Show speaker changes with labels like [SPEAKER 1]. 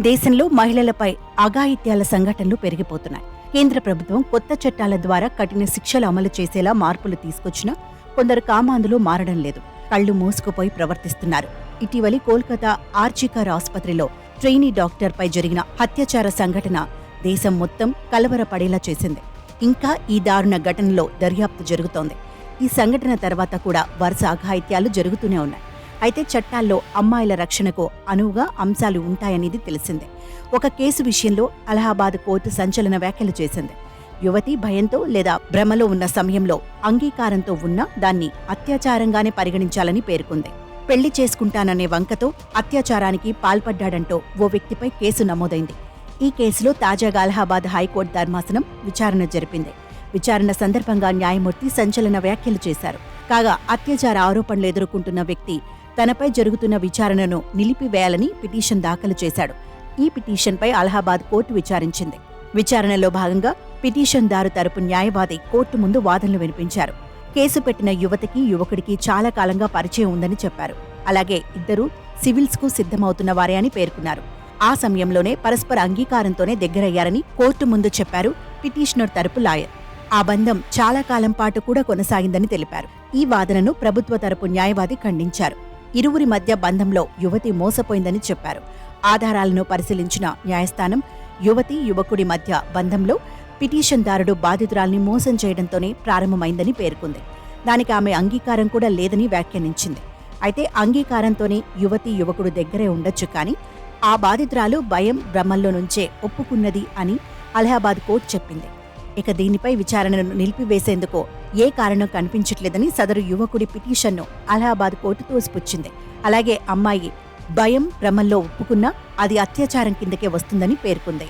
[SPEAKER 1] దేశంలో మహిళలపై అఘాయిత్యాల సంఘటనలు పెరిగిపోతున్నాయి. కేంద్ర ప్రభుత్వం కొత్త చట్టాల ద్వారా కఠిన శిక్షలు అమలు చేసేలా మార్పులు తీసుకొచ్చినా కొందరు కామాంధులు మారడం లేదు. కళ్ళు మూసుకుపోయి ప్రవర్తిస్తున్నారు. ఇటీవలి కోల్కతా ఆర్జికర్ ఆసుపత్రిలో ట్రైనీ డాక్టర్పై జరిగిన అత్యాచార సంఘటన దేశం మొత్తం కలవరపడేలా చేసింది. ఇంకా ఈ దారుణ ఘటనలో దర్యాప్తు జరుగుతోంది. ఈ సంఘటన తర్వాత కూడా వరుస అఘాయిత్యాలు జరుగుతూనే ఉన్నాయి. అయితే చట్టాల్లో అమ్మాయిల రక్షణకు అనువుగా అంశాలు ఉంటాయనేది తెలిసిందే. ఒక కేసు విషయంలో అలహాబాద్ కోర్టు సంచలన వ్యాఖ్యలు చేసింది. యువతి భయంతో లేదా భ్రమలో ఉన్న సమయంలో అంగీకారంతో ఉన్నా దాన్ని అత్యాచారంగానే పరిగణించాలని పేర్కొంది. పెళ్ళి చేసుకుంటాననే వంకతో అత్యాచారానికి పాల్పడ్డాడంటూ ఓ వ్యక్తిపై కేసు నమోదైంది. ఈ కేసులో తాజాగా అలహాబాద్ హైకోర్టు ధర్మాసనం విచారణ జరిపింది. విచారణ సందర్భంగా న్యాయమూర్తి సంచలన వ్యాఖ్యలు చేశారు. కాగా అత్యాచార ఆరోపణలు ఎదుర్కొంటున్న వ్యక్తి తనపై జరుగుతున్న విచారణను నిలిపివేయాలని పిటిషన్ దాఖలు చేశాడు. ఈ పిటిషన్పై అలహాబాద్ కోర్టు విచారించింది. విచారణలో భాగంగా పిటిషన్దారు తరపు న్యాయవాది కోర్టు ముందు వాదనలు వినిపించారు. కేసు పెట్టిన యువతికి యువకుడికి చాలా కాలంగా పరిచయం ఉందని చెప్పారు. అలాగే ఇద్దరూ సివిల్స్కు సిద్ధమవుతున్న వారే అని పేర్కొన్నారు. ఆ సమయంలోనే పరస్పర అంగీకారంతోనే దగ్గరయ్యారని కోర్టు ముందు చెప్పారు పిటిషనర్ తరపు లాయర్. ఆ బంధం చాలా కాలం పాటు కూడా కొనసాగిందని తెలిపారు. ఈ వాదనను ప్రభుత్వ తరపు న్యాయవాది ఖండించారు. ఇరువురి మధ్య బంధంలో యువతి మోసపోయిందని చెప్పారు. ఆధారాలను పరిశీలించిన న్యాయస్థానం యువతి యువకుడి మధ్య బంధంలో పిటిషన్దారుడు బాధితురాల్ని మోసం చేయడంతోనే ప్రారంభమైందని పేర్కొంది. దానికి ఆమె అంగీకారం కూడా లేదని వ్యాఖ్యానించింది. అయితే అంగీకారంతోనే యువతి యువకుడు దగ్గరే ఉండొచ్చు కానీ ఆ బాధితురాలు భయం భ్రమంలో నుంచే ఒప్పుకున్నది అని అలహాబాద్ కోర్టు చెప్పింది. ఇక దీనిపై విచారణను నిలిపివేసేందుకు ఏ కారణం కనిపించట్లేదని సదరు యువకుడి పిటిషన్ను అలహాబాద్ కోర్టు తోసిపుచ్చింది అలాగే అమ్మాయి భయం భ్రమంలో ఒప్పుకున్నా అది అత్యాచారం కిందకే వస్తుందని పేర్కొంది.